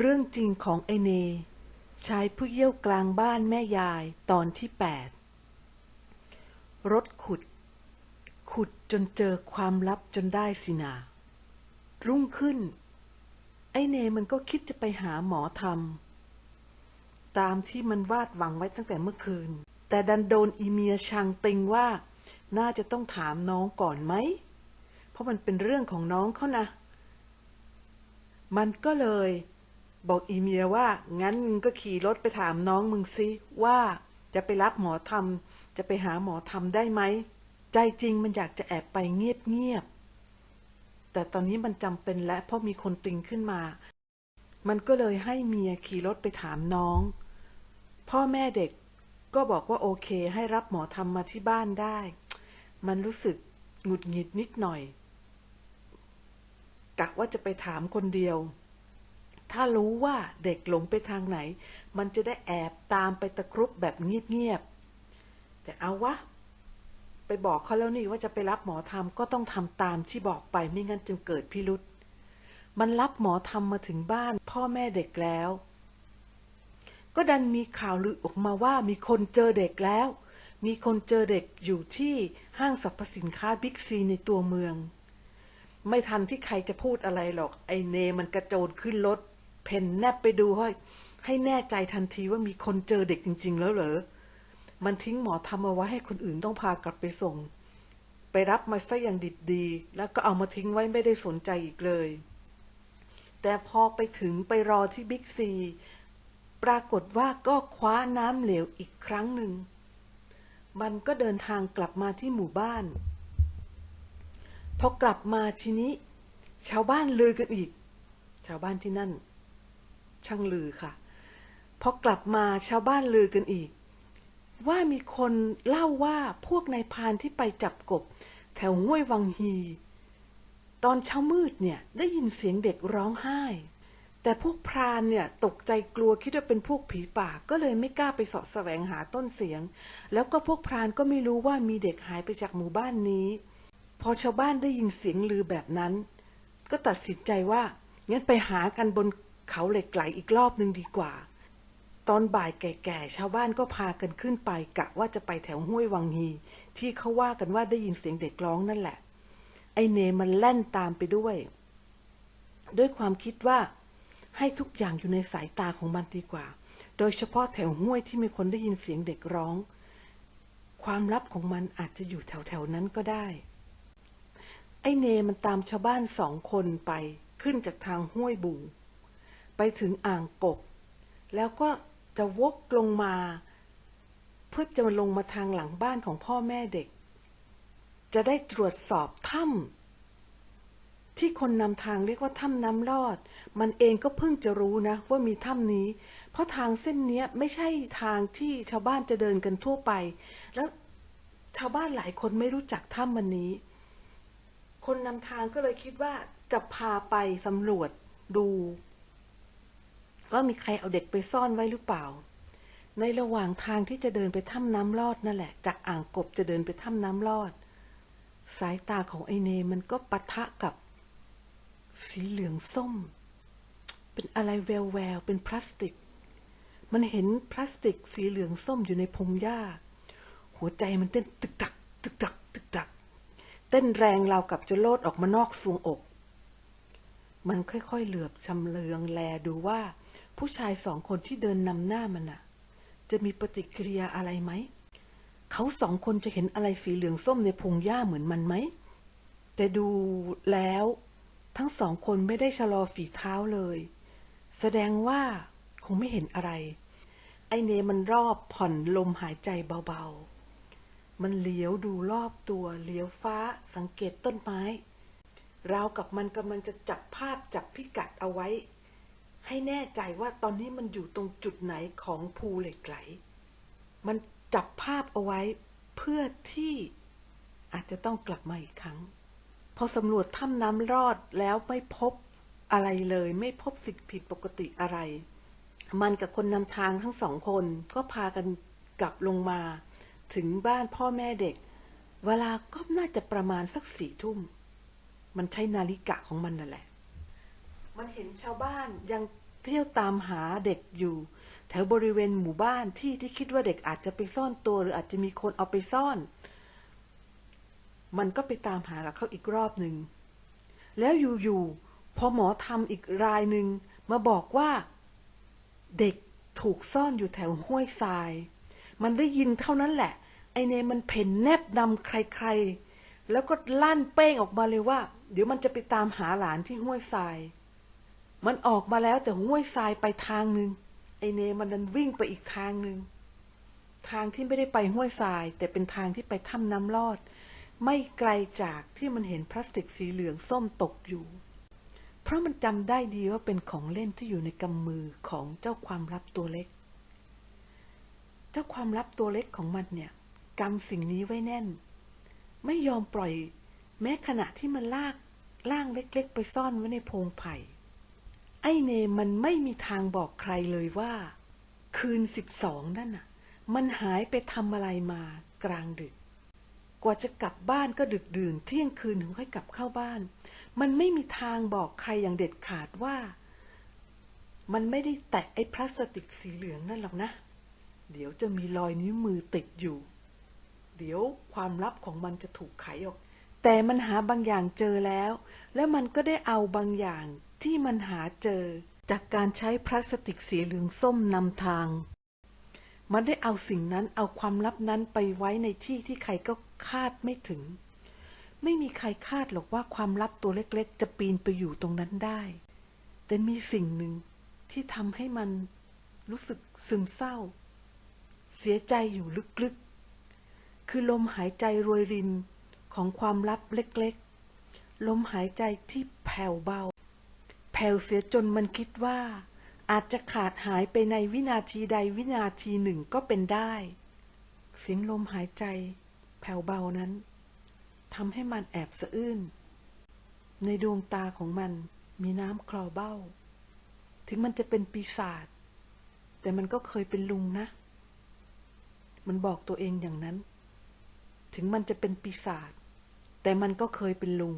เรื่องจริงของไอเน ชายผู้เยี่ยวกลางบ้านแม่ยายตอนที่แปดรถขุด ขุดจนเจอความลับจนได้สินารุ่งขึ้น ไอเนมันก็คิดจะไปหาหมอทำตามที่มันวาดหวังไว้ตั้งแต่เมื่อคืน แต่ดันโดนอีเมียชังติงว่า น่าจะต้องถามน้องก่อนไหม เพราะมันเป็นเรื่องของน้องเขานะ มันก็เลย บอกอีเมียว่างั้นมึงก็ขี่รถไปถามน้องมึงสิว่าจะไปรับหมอทำจะไปหาหมอทำได้ไหม ใจจริงมันอยากจะแอบไปเงียบๆแต่ตอนนี้มันจำเป็นและเพราะมีคนติงขึ้นมา มันก็เลยให้เมียขี่รถไปถามน้อง พ่อแม่เด็กก็บอกว่าโอเคให้รับหมอทำมาที่บ้านได้ มันรู้สึกหงุดหงิดนิดหน่อยกะว่าจะไปถามคนเดียว ถ้ารู้ว่าเด็กหลงไปทางไหน มันจะได้แอบตามไปตะครุบแบบเงียบๆ แต่เอาวะ ไปบอกเขาแล้วนี่ว่าจะไปรับหมอทำก็ต้องทำตามที่บอกไปไม่งั้นจึงเกิดพิรุษมันรับหมอทำมาถึงบ้าน พ่อแม่เด็กแล้ว ก็ดันมีข่าวลือออกมาว่ามีคนเจอเด็กแล้ว มีคนเจอเด็กอยู่ที่ห้างสรรพสินค้าบิ๊กซีในตัวเมือง ไม่ทันที่ใครจะพูดอะไรหรอก ไอเนมันกระโจนขึ้นรถ เพนแนบไปดูให้ให้แน่ใจทันทีว่ามีคนเจอเด็กจริง ๆ แล้วเหรอ มันทิ้งหมอทำเอาไว้ให้คนอื่นต้องพากลับไปส่ง ไปรับมาซะอย่างดิบดี แล้วก็เอามาทิ้งไว้ไม่ได้สนใจอีกเลย แต่พอไปถึงไปรอที่บิ๊กซี ปรากฏว่าก็คว้าน้ำเหลวอีกครั้งหนึ่ง มันก็เดินทางกลับมาที่หมู่บ้าน พอกลับมาทีนี้ ชาวบ้านลือกันอีก ชาวบ้านที่นั่น ช่างลือค่ะพอกลับมาชาวบ้านลือกันอีก ว่ามีคนเล่าว่าพวกนายพานที่ไปจับกบ แถวห้วยวังฮี ตอนเช้ามืดเนี่ยได้ยินเสียงเด็กร้องไห้ แต่พวกพรานเนี่ยตกใจกลัวคิดว่าเป็นพวกผีป่าก็เลยไม่กล้าไปเสาะแสวงหาต้นเสียง แล้วก็พวกพรานก็ไม่รู้ว่ามีเด็กหายไปจากหมู่บ้านนี้ พอชาวบ้านได้ยินเสียงลือแบบนั้น ก็ตัดสินใจว่างั้นไปหากันบน เขาเหล็กไหลอีกรอบหนึ่งดีกว่า ตอนบ่ายแก่ๆ ชาวบ้านก็พากันขึ้นไป กะว่าจะไปแถวห้วยวังฮี ที่เขาว่ากันว่าได้ยินเสียงเด็กร้องนั่นแหละ ไอเนมันแล่นตามไปด้วย ด้วยความคิดว่า ให้ทุกอย่างอยู่ในสายตาของมันดีกว่า โดยเฉพาะแถวห้วยที่มีคนได้ยินเสียงเด็กร้อง ความลับของมันอาจจะอยู่แถวๆนั้นก็ได้ ไอเนมันตามชาวบ้านสองคนไปขึ้นจากทางห้วยบุง ไปถึงอ่างกบ แล้วก็จะวกลงมา เพื่อจะมาลงมาทางหลังบ้านของพ่อแม่เด็ก จะได้ตรวจสอบถ้ำที่คนนำทางเรียกว่าถ้ำน้ำลอด มันเองก็เพิ่งจะรู้นะว่ามีถ้ำนี้ เพราะทางเส้นนี้ไม่ใช่ทางที่ชาวบ้านจะเดินกันทั่วไป แล้วชาวบ้านหลายคนไม่รู้จักถ้ำมันนี้ คนนำทางก็เลยคิดว่าจะพาไปสำรวจดู ว่ามีใครเอาเด็กไปซ่อนไว้หรือเปล่า ในระหว่างทางที่จะเดินไปถ้ำน้ำลอดนั่นแหละ จากอ่างกบจะเดินไปถ้ำน้ำลอด สายตาของไอเนมันก็ปะทะกับ สีเหลืองส้ม เป็นอะไรแววแววเป็นพลาสติก มันเห็นพลาสติกสีเหลืองส้มอยู่ในพงหญ้า หัวใจมันเต้นตึกตัก ตึกตัก ตึกตัก เต้นแรงราวกับจะโลดออกมานอกทรวงอกมันค่อยๆ เหลือบชำเลืองแลดูว่า ผู้ชายสองคนที่เดินนำหน้ามันน่ะ จะมีปฏิกิริยาอะไรไหม เขาสองคนจะเห็นอะไรสีเหลืองส้มในพงหญ้าเหมือนมันไหม แต่ดูแล้ว ทั้งสองคนไม่ได้ชะลอฝีเท้าเลย แสดงว่าคงไม่เห็นอะไร ไอเนมันรอบผ่อนลมหายใจเบาๆ มันเหลียวดูรอบตัวเหลียวฟ้าสังเกตต้นไม้ราวกับมันกำลังจะจับภาพจับพิกัดเอาไว้ ให้แน่ใจว่าตอนนี้มันอยู่ตรงจุดไหนของภูเหล็กไหล มันจับภาพเอาไว้เพื่อที่อาจจะต้องกลับมาอีกครั้ง พอสำรวจถ้ำน้ำรอดแล้วไม่พบอะไรเลย ไม่พบสิ่งผิดปกติอะไร มันกับคนนำทางทั้งสองคนก็พากันกลับลงมา ถึงบ้านพ่อแม่เด็ก เวลาก็น่าจะประมาณสักสี่ทุ่ม มันใช้นาฬิกะของมันนั่นแหละ มันเห็นชาวบ้านยังเที่ยวตามหาเด็กอยู่ แถวบริเวณหมู่บ้านที่ที่คิดว่าเด็กอาจจะไปซ่อนตัวหรืออาจจะมีคนเอาไปซ่อน มันก็ไปตามหากับเขาอีกรอบหนึ่ง แล้วอยู่ๆพอหมอทำอีกรายหนึ่งมาบอกว่า เด็กถูกซ่อนอยู่แถวห้วยทราย มันได้ยินเท่านั้นแหละ ไอเนมมันเพ่นแนบนำใครๆ แล้วก็ลั่นเป้งออกมาเลยว่า เดี๋ยวมันจะไปตามหาหลานที่ห้วยทราย มันออกมาแล้วแต่ห้วยทรายไปทางหนึ่งไอเนมันดันวิ่งไปอีกทางหนึ่งทางที่ไม่ได้ไปห้วยทราย แต่เป็นทางที่ไปถ้ำน้ำลอด ไม่ไกลจากที่มันเห็นพลาสติกสีเหลืองส้มตกอยู่ เพราะมันจำได้ดีว่าเป็นของเล่นที่อยู่ในกำมือของเจ้าความลับตัวเล็ก เจ้าความลับตัวเล็กของมันเนี่ยกำสิ่งนี้ไว้แน่น ไม่ยอมปล่อย แม้ขณะที่มันลากล่างเล็ก ๆ ไปซ่อนไว้ในโพรงไผ่ ไอ้เนมมันไม่มีทางบอกใครเลยว่า คืนสิบสองนั่นน่ะ มันหายไปทำอะไรมากลางดึก กว่าจะกลับบ้านก็ดึกดื่นเที่ยงคืนถึงค่อยกลับเข้าบ้าน มันไม่มีทางบอกใครอย่างเด็ดขาดว่า มันไม่ได้แตะไอ้พลาสติกสีเหลืองนั่นหรอกนะ เดี๋ยวจะมีรอยนิ้วมือติดอยู่ เดี๋ยวความลับของมันจะถูกไขออก แต่มันหาบางอย่างเจอแล้ว และมันก็ได้เอาบางอย่าง ที่มันหาเจอจากการใช้พลาสติกสีเหลืองส้มนำทาง มันได้เอาสิ่งนั้นเอาความลับนั้นไปไว้ในที่ที่ใครก็คาดไม่ถึง ไม่มีใครคาดหรอกว่าความลับตัวเล็กๆ จะปีนไปอยู่ตรงนั้นได้ แต่มีสิ่งหนึ่งที่ทำให้มันรู้สึกซึมเศร้า เสียใจอยู่ลึกๆ คือลมหายใจรวยรินของความลับเล็กๆ ลมหายใจที่แผ่วเบา แผ่วเสียจนมันคิดว่า อาจจะขาดหายไปในวินาทีใดวินาทีหนึ่งก็เป็นได้ เสียงลมหายใจ แผ่วเบานั้นทำให้มันแอบสะอื้น ในดวงตาของมันมีน้ำคลอเบ้า ถึงมันจะเป็นปีศาจ แต่มันก็เคยเป็นลุงนะ มันบอกตัวเองอย่างนั้น ถึงมันจะเป็นปีศาจ แต่มันก็เคยเป็นลุง